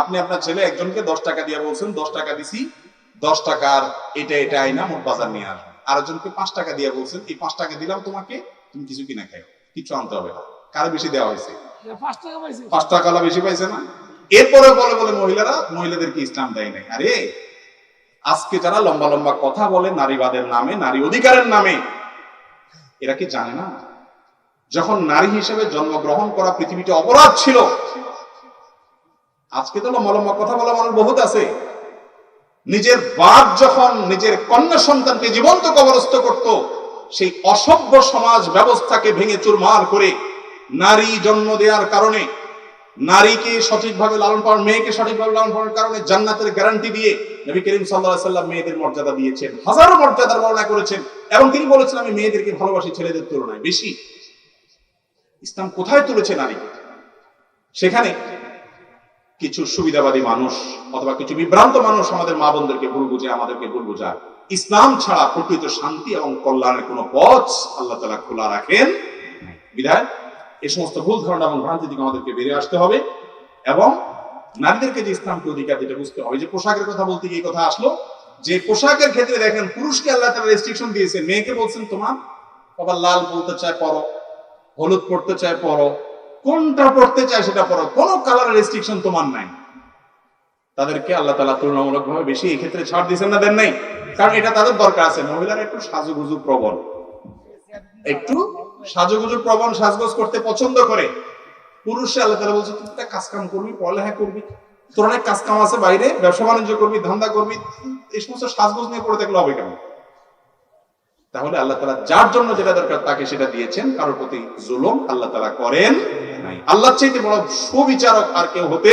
আপনি আপনার ছেলে একজনকে দশ টাকা দিয়ে বলছেন দশ টাকা দিছি দশ টাকার এটা এটা আইনা মোট বাজার নিয়ে আসবে। আরেকজনকে পাঁচ টাকা দিয়ে বলছেন এই পাঁচ টাকা দিলাম তোমাকে তুমি কিছু কিনা খাও কিছু আনতে হবে না। কারও বেশি দেওয়া হয়েছে? টাকা পাঁচ টাকা বেশি পাইছে না? এরপরে বলে বলে মহিলারা মহিলাদেরকে ইসলাম দেয় নাই? আরে আজকে যারা লম্বা লম্বা কথা বলে নারীবাদের নামে নারী অধিকারের নামে এরা কি জানে না? যখন নারী হিসেবে জন্মগ্রহণ করা পৃথিবীতে অপরাধ ছিল আজকে তো লম্বা কথা বলা মানুষ বহুত আছে। নিজের বাপ যখন নিজের কন্যা সন্তানকে জীবন্ত কবরস্থ করত, সেই অসভ্য সমাজ ব্যবস্থাকে ভেঙে চুরমার করে নারী জন্ম দেওয়ার কারণে, নারীকে সঠিকভাবে লালন পালন, মেয়েকে সঠিকভাবে লালন পালনের কারণে জান্নাতের গ্যারান্টি দিয়ে নবী করিম সাল্লাহ সাল্লাম মেয়েদের মর্যাদা দিয়েছেন, হাজারো মর্যাদার বর্ণনা করেছেন। এবং তিনি বলেছেন, আমি মেয়েদেরকে ভালোবাসি, ছেলেদের তুলনায় বেশি। ইসলাম কোথায় তুলেছে নারীকে সেখানে কিছু সুবিধাবাদী মানুষ অথবা কিছু বিভ্রান্ত মানুষ আমাদের মা বোনদেরকে ভুল বুঝে, আমাদেরকে ভুল বুঝায় ইসলাম ছাড়া প্রকৃত শান্তি এবং কল্যাণের কোনো পথ আল্লাহ তালা খোলা রাখেন বিধায় এই সমস্ত ভুল ধারণা এবং ভ্রান্তি থেকে আমাদেরকে বেরিয়ে আসতে হবে এবং নারীদেরকে যে ইসলামকে অধিকার দিতে বুঝতে হবে। যে পোশাকের কথা বলতে গিয়ে কথা আসলো, যে পোশাকের ক্ষেত্রে দেখেন পুরুষকে আল্লাহ তালা রেস্ট্রিকশন দিয়েছে, মেয়েকে বলছেন তোমার বাবা লাল বলতে চায় পরো, হলুদ পড়তে চায় পরো কোনটা পড়তে চায় সেটা পরো কোনো কালার রেস্ট্রিকশন তোমার নাই। তাদেরকে আল্লাহ তালা তুলনামূলক ভাবে বেশি এই ক্ষেত্রে ছাড় দিয়েছেন না, দেন নাই। কারণ এটা তাদের দরকার আছে। মহিলারা একটু সাজুগুজু প্রবল। একটু সাজুগুজু প্রবণ সাজগোজ করতে পছন্দ করে। পুরুষে আল্লাহ তালা বলছে, তুই একটা কাজ কাম করবি, পড়ালেখা করবি। তোর অনেক কাজ কাম আছে বাইরে, ব্যবসা বাণিজ্য করবি, ধান্দা করবি। এই সমস্ত সাজগোজ নিয়ে পড়ে থাকলে হবে কেন? তাহলে আল্লাহ তালা যার জন্য যেটা দরকার তাকে সেটা দিয়েছেন, কারোর প্রতি জুলুম আল্লাহ তালা করেন আল্লাহ চাইতে বড় সুবিচারক আর কেউ হতে